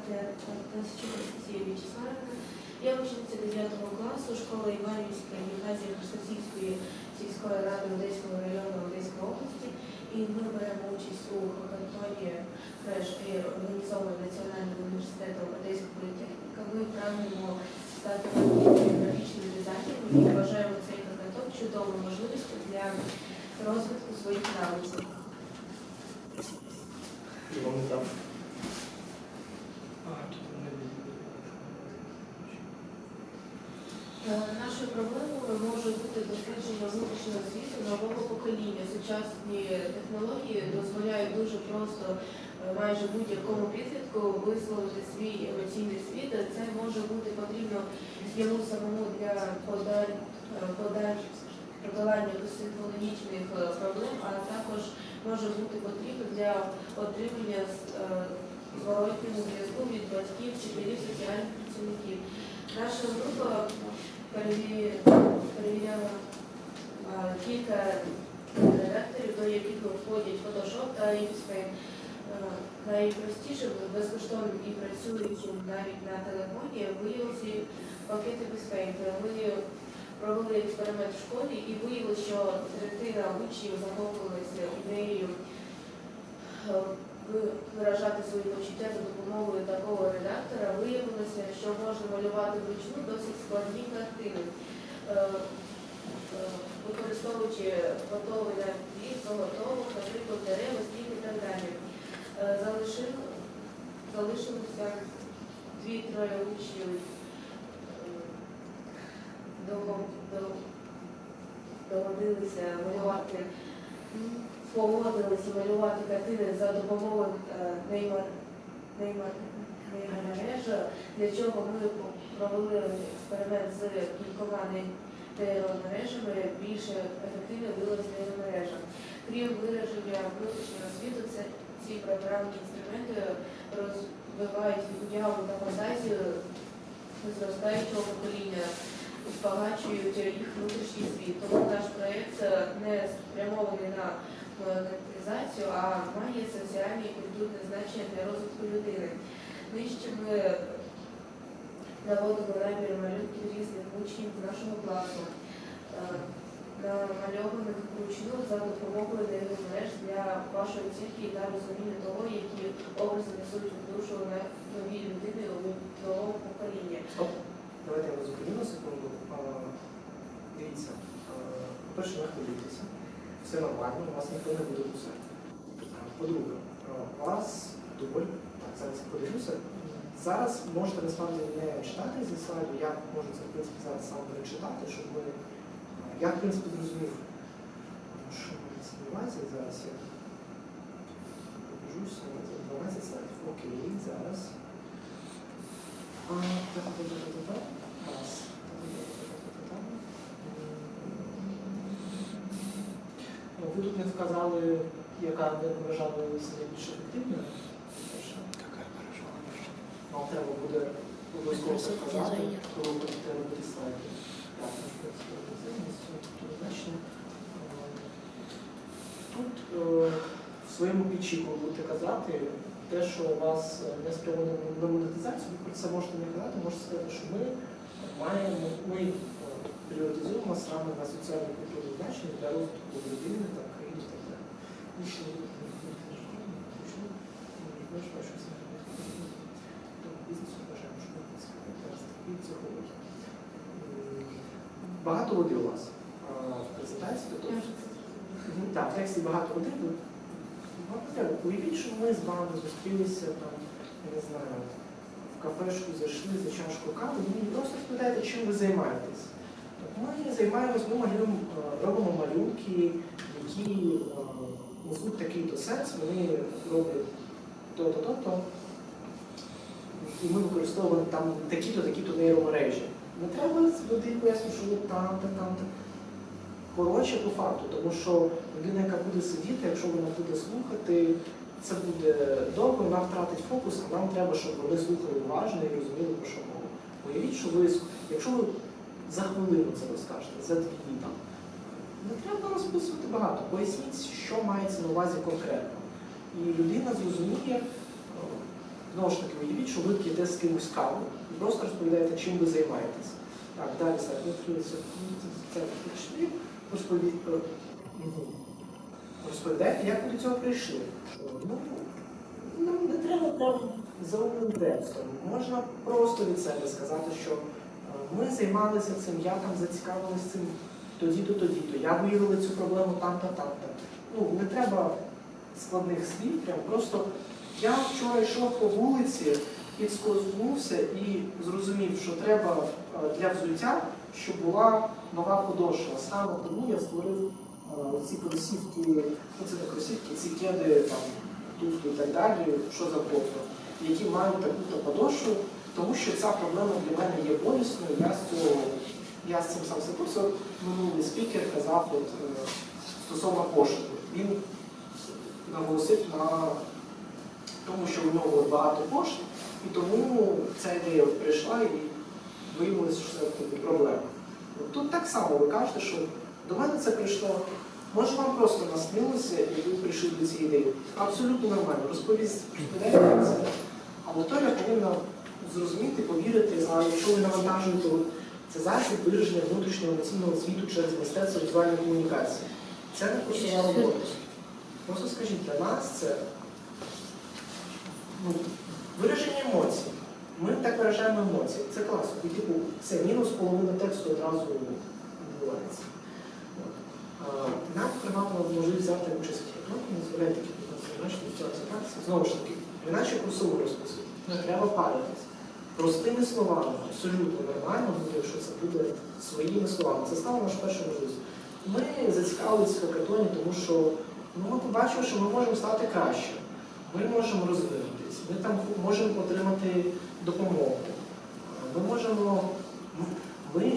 Анастасія Вячеславівна. Я учениця 9 класу школи Іванівська гімназії Хрестосівської сільської ради Одеського району Одеської області. І ми беремо участь у хакатоні організований Національним університетом Одеська політехніка. Ми прагнемо стати графічними дизайнерами і вважаємо цей хакатон чудовою можливістю для розвитку своїх навичок. І вони там. А, тут вони Е, Нашою проблемою може бути дослідження внутрішнього світу нового покоління. Сучасні технології дозволяють дуже просто е, майже будь-якому підлітку висловити свій емоційний світ. Це може бути потрібно йому самому для подаль, е, подаль подолання психологічних е, проблем, а також може бути потрібно для отримання зворотнього зв'язку від батьків, вчителів, соціальних працівників. Наша група переві- перевіряла а, редакторів, до яких входять Photoshop та InSpace. Е, Найпростішим, безкоштовним і працюючим навіть на телефоні виявилися пакети безпеки. Ми провели експеримент в школі і виявили, що третина учнів захопилися ідеєю е, виражати свої почуття за допомогою такого редактора. Виявилося, що можна малювати вручну досить складні картини. Використовуючи готовий набір заготовок, наприклад, дерева, стіни і так далі. Е, Залишив, залишилося дві-троє учнів е, доводилися малювати, погодилися малювати картини за допомогою е, нейромережа, для чого ми провели експеримент з кількома нейромережами, більше ефективно виявилася нейромережа. Крім вираження внутрішнього світу, це ці програмні інструменти розвивають уяву та фантазію зростаючого покоління, збагачують їх внутрішній світ. Тому наш проєкт е, не спрямований на монетизацію, а має соціальне і культурне значення для розвитку людини. Нижче ми наводимо набір малюнків різних учнів нашого класу. Е, намальованих вручну за допомогою нейромереж для вашої оцінки та розуміння того, які образи несуть душу на новій людини у нового покоління. Стоп. Давайте я вас зупиню на секунду. Дивіться, по-перше, не хвилюйтеся. Все нормально, у вас ніхто не буде кусати. По-друге, вас дубль, так, зараз я подивлюся. Зараз можете насправді не читати зі слайду, я можу це в принципі зараз сам перечитати, щоб ви. Я в принципі зрозумів, що мається на. Зараз я побіжуся за 12 слайдів. Окей, зараз. Ви тут не вказали, яка мережа виявилася найбільш ефективною. Перше. Вам треба буде обов'язково це вказати, коли ви будете робити слайди. Так, ну, в принципі, організаційність, тут е, в своєму пічі ви будете казати те, що у вас не спрямовано на монетизацію, ви про це можете не казати, можете сказати, що ми маємо, ми е, пріоритизуємо саме на соціальне культурне значення для розвитку людини та країни і так далі. І що ви бізнесу вважаємо, що ми і психології. Багато води у вас а, в презентації, тобто Так, в тексті багато води. ну, багато. Уявіть, що ми з вами зустрілися там, я не знаю, в кафешку зайшли за чашку кави, і мені просто спитаєте, чим ви займаєтесь. Ми займаємось, ми малюємо, е, робимо малюнки, які е, несуть такий-то сенс, вони роблять то-то, то-то. І ми використовуємо там такі-то, такі-то нейромережі. Не треба з води пояснити, що ви там, та там, та коротше по факту, тому що людина, яка буде сидіти, якщо вона буде слухати, це буде довго, вона втратить фокус, а нам треба, щоб вони слухали уважно і розуміли, про що мова. Уявіть, що ви, якщо ви за хвилину це розкажете, за дві там, не треба розписувати багато. Поясніть, що мається на увазі конкретно. І людина зрозуміє, Знову ж таки, уявіть, що ви п'єте з кимось каву і просто розповідаєте, чим ви займаєтесь. Так, далі. Це пішли, розповідь. е, мгм. Розповідайте, як ви до цього прийшли. Ну, ну, не треба прям за умним текстом. Можна просто від себе сказати, що е, ми займалися цим, я там зацікавилася цим тоді-то, тоді-то. Я виявила цю проблему там-то, там-то. Ну, не треба складних слів, прям просто я вчора йшов по вулиці, підскознувся і зрозумів, що треба е, для взуття, щоб була нова подошва. Саме тому я створив е, ці кросівки, ну це не кросівки, ці кеди, там, туфлі і так далі, що завгодно, які мають таку подошву, тому що ця проблема для мене є болісною, я з цього, я з цим сам стикнувся. Минулий спікер казав от, е, стосовно пошуку. Він наголосив на тому, що у нього багато пошт, і тому ця ідея прийшла і виявилося, що це проблема. Тут так само ви кажете, що до мене це прийшло. Може вам просто наснилося і ви прийшли до цієї ідеї. Абсолютно нормально. Розповість розповідайте про це. Аудиторія повинна зрозуміти, повірити, а якщо ви навантажуєте, це засіб вираження внутрішнього емоційного світу через мистецтво візуальної комунікації. Це не курсова робота. Просто скажіть, для нас це ну, вираження емоцій. Ми так виражаємо емоції. Це класно. І типу, все, мінус половина тексту одразу відбувається. Нам приватно можливість взяти участь в хітроні, не дозволяє такі практики. Знову ж таки, іначе курсову розписувати. Не треба паритись. Простими словами, абсолютно нормально буде, якщо це буде своїми словами. Це стало наш перша можливість. Ми зацікавилися в хакатоні, тому що ну, ми побачили, що ми можемо стати краще. Ми можемо розвинутися, ми там можемо отримати допомогу. Ми можемо. Ми,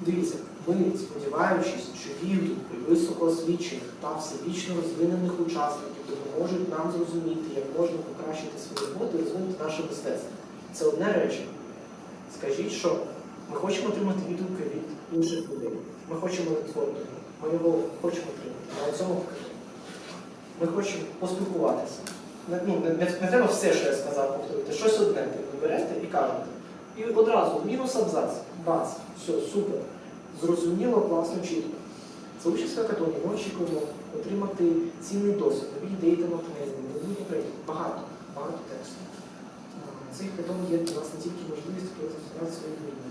дивіться, ми, сподіваючись, що відгуки високоосвічених та всебічно розвинених учасників допоможуть нам зрозуміти, як можна покращити свою роботу і розвинути наше мистецтво. Це одне речення. Скажіть, що ми хочемо отримати відгуки від інших людей. Ми хочемо творити. Ми його хочемо отримати. На цьому. Ми хочемо поспілкуватися. Ну, не, не, не треба все, що я сказав, повторити. Щось одне ви берете і кажете. І одразу мінус абзац. Бац. Все, супер. Зрозуміло, класно, чітко. Це участь хакатоні. Ми очікуємо отримати цінний досвід, нові ідеї та натхнення, нові проєкти. Багато, багато тексту. Цей хакатон є для нас не тільки можливість презентувати свої вміння,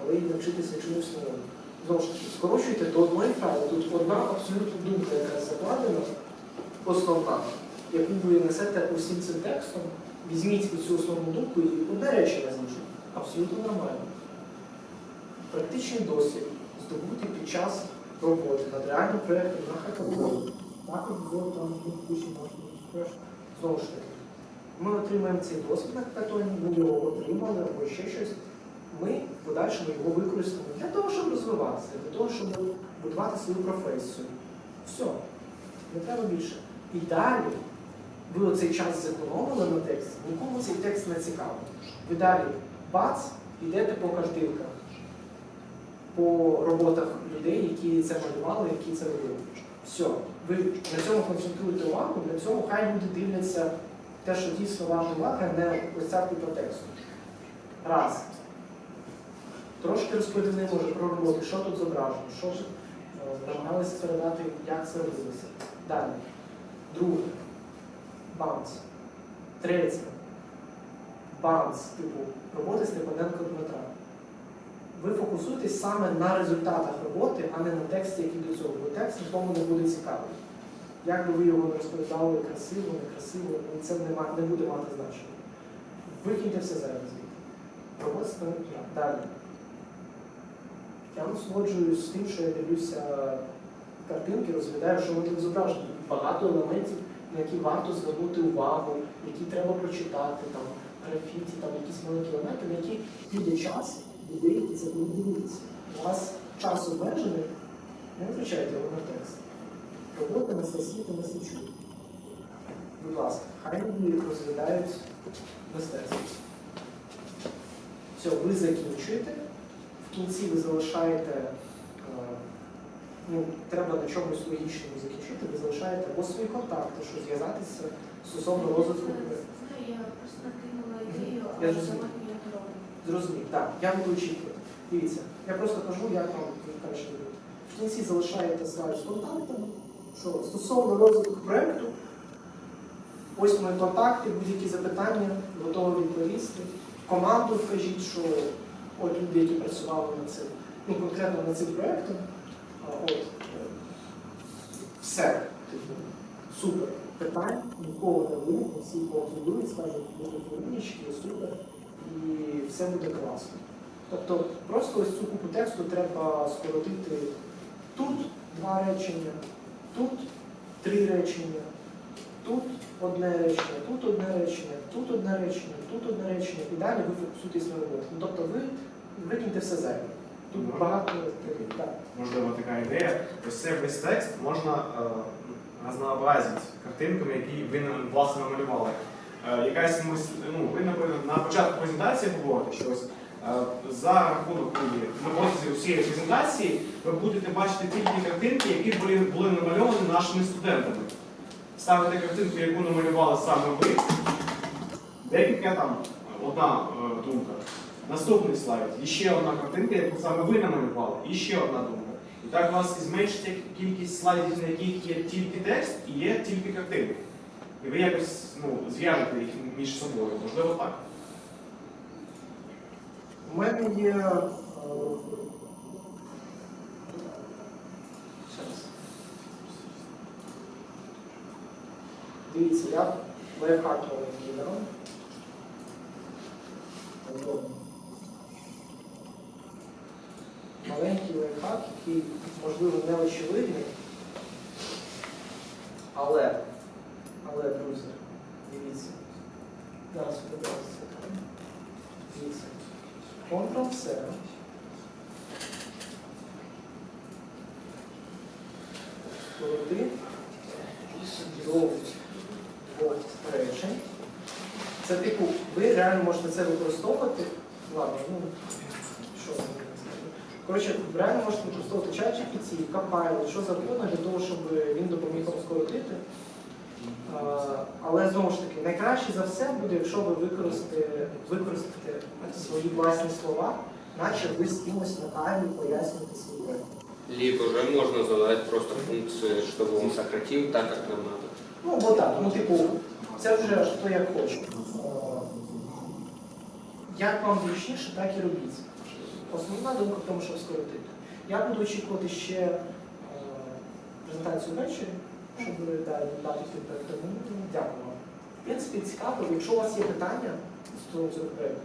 але й навчитися чомусь новому. Знову ж таки, скорочуйте до одної фрази. Тут одна абсолютно думка, яка закладена, основна, яку ви несете усім цим текстом, візьміть цю основну думку і одне речення знижіть. Абсолютно нормально. Практичний досвід здобути під час роботи над реальним проєктом на хакатоні. Також було там ну, пиші можна Знову ж таки, ми отримаємо цей досвід на хакатоні, ми його отримали або ще щось. Ми в подальшому його використаємо для того, щоб розвиватися, для того, щоб будувати свою професію. Все, не треба більше. І далі ви оцей час зекономили на тексті, нікому цей текст не цікавий. Ви далі бац, йдете по картинках, по роботах людей, які це малювали, які це робили. Все, ви на цьому концентруєте увагу, на цьому хай люди дивляться те, що дійсно ваша увага, не ось ця купа тексту. Раз. Трошки розповіли може про роботу, що тут зображено, що е, намагалися передати, як це робилося. Далі. Друге. Баунс. Третє. Баунс, типу, роботи Степаненко Дмитра. Ви фокусуєтесь саме на результатах роботи, а не на тексті, який до цього. Бо текст нікому не буде цікавий. Як би ви його не розповідали красиво, некрасиво, ну, це не, буде мати значення. Викиньте все зараз звідти. Робота Степаненка. Далі. Я насолоджуюсь тим, що я дивлюся картинки, розглядаю, що вони зображені. Багато елементів, на які варто звернути увагу, які треба прочитати, там, графіті, там якісь маленькі елементи, на які піде час, які це дивитися. У вас час обмежений, не витрачайте його на текст. Робота Анастасії та на Масичук. Будь ласка, хай вони розглядають мистецтво. Все, ви закінчуєте, в кінці ви залишаєте, е, ну, треба на чомусь логічному закінчити, залишаєте або свої контакти, що зв'язатися стосовно розвитку. Знаю, Я просто накинула ідею, але зрозумів. не. Зрозумів, так, я буду очікувати. Дивіться, я просто кажу, як вам краще робити. В кінці залишаєте слайд з контактами. Що стосовно розвитку проєкту, ось мої контакти, будь-які запитання, готові відповісти. Команду вкажіть, що от люди, які працювали над цим, ну конкретно над цим проєктом, от, е, все, супер. Питань нікого не виникне, всі поаплодують, скажуть, будуть умнічки, супер, і все буде класно. Тобто просто ось цю купу тексту треба скоротити тут два речення, тут три речення, тут одне речення, тут одне речення, тут одне речення, тут одне речення, і далі ви фокусуєтесь на роботі. Ну, тобто ви викиньте все зайве. Тут багато таких, так. Можливо, така ідея. Ось цей весь текст можна е, разнообразити картинками, які ви власне намалювали. Е, якась мис- ну, ви наприклад, на початку презентації говорите, що ось е, за рахунок на протязі усієї презентації ви будете бачити тільки картинки, які були, були намальовані нашими студентами. Ставите картинку, яку намалювали саме ви. Декілька там, одна е, думка. Наступний слайд. І ще одна картинка, яку саме ви намалювали, і ще одна думка. І так у вас зменшиться кількість слайдів, на яких є тільки текст і є тільки картинки. І ви якось ну, зв'яжете їх між собою. Можливо, так. У мене є. е, щас. Дивіться, я лайфхак вам який, можливо, не очевидний. Але, але, друзі, дивіться. Зараз подивимося. Дивіться. Ctrl-C. Скороти. Це типу, ви реально можете це використовувати. Ладно, ну що. Коротше, реально можете використовувати ChatGPT, Copilot, що завгодно для того, щоб він допоміг вам скоротити. Але знову ж таки, найкраще за все буде, якщо ви використаєте, використаєте свої власні слова, наче ви з кимось на камері пояснюєте свій проект. Либо же можно задать просто функцию, чтобы он сократил так, как нам надо. Ну, бо так, ну типу, це вже хто як хоче. Е, Як вам зручніше, так і робіть. Основна думка в тому, щоб скоротити. Я буду очікувати ще е, презентацію ввечері, щоб далі дати фідбек. Тому ну, дякую вам. В принципі, цікаво, якщо у вас є питання стосовно цього проєкту.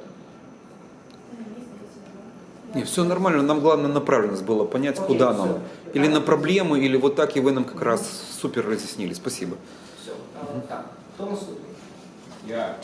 Не, все нормально, нам главное направленность было понять, Окей, куда всё. нам. Или на проблему, или вот так, и вы нам как раз супер разъяснили. Спасибо. Все. Е, Так, хто наступний? Я